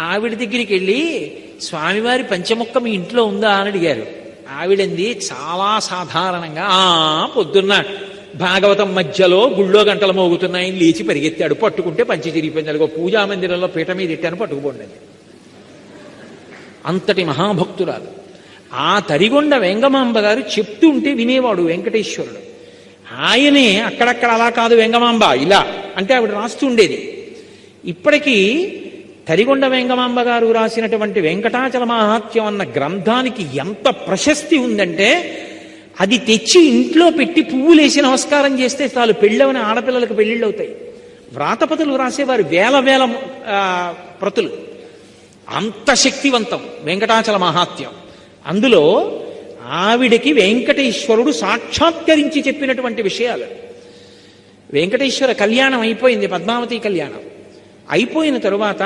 ఆవిడ దగ్గరికి వెళ్ళి స్వామివారి పంచముక్క మీ ఇంట్లో ఉందా? అని అడిగారు. ఆవిడంది చాలా సాధారణంగా ఆ పొద్దున్న భాగవతం మధ్యలో గుళ్ళో గంటలు మోగుతున్నాయని లేచి పరిగెత్తాడు. పట్టుకుంటే పంచి తిరిగిపోయింది పూజా మందిరంలో పీట మీద ఎట్టాను పట్టుకుపోండి అంతటి మహాభక్తురాలు. ఆ తరిగొండ వెంగమాంబ గారు చెప్తుంటే వినేవాడు వెంకటేశ్వరుడు. ఆయనే అక్కడక్కడ అలా కాదు వెంగమాంబ ఇలా. అంటే ఆవిడ రాస్తుండేది ఇప్పటికీ తరిగొండ వెంగమాంబ గారు రాసినటువంటి వెంకటాచల మహాత్యం అన్న గ్రంథానికి ఎంత ప్రశస్తి ఉందంటే అది తెచ్చి ఇంట్లో పెట్టి పువ్వులేసి నమస్కారం చేస్తే చాలు పెళ్ళవని ఆడపిల్లలకు పెళ్ళిళ్ళు అవుతాయి. వ్రాతపతులు రాసేవారు వేల వేల ప్రతులు. అంత శక్తివంతం వెంకటాచల మహాత్యం అందులో ఆవిడకి వెంకటేశ్వరుడు సాక్షాత్కరించి చెప్పినటువంటి విషయాలు. వెంకటేశ్వర కళ్యాణం అయిపోయింది పద్మావతి కళ్యాణం. అయిపోయిన తరువాత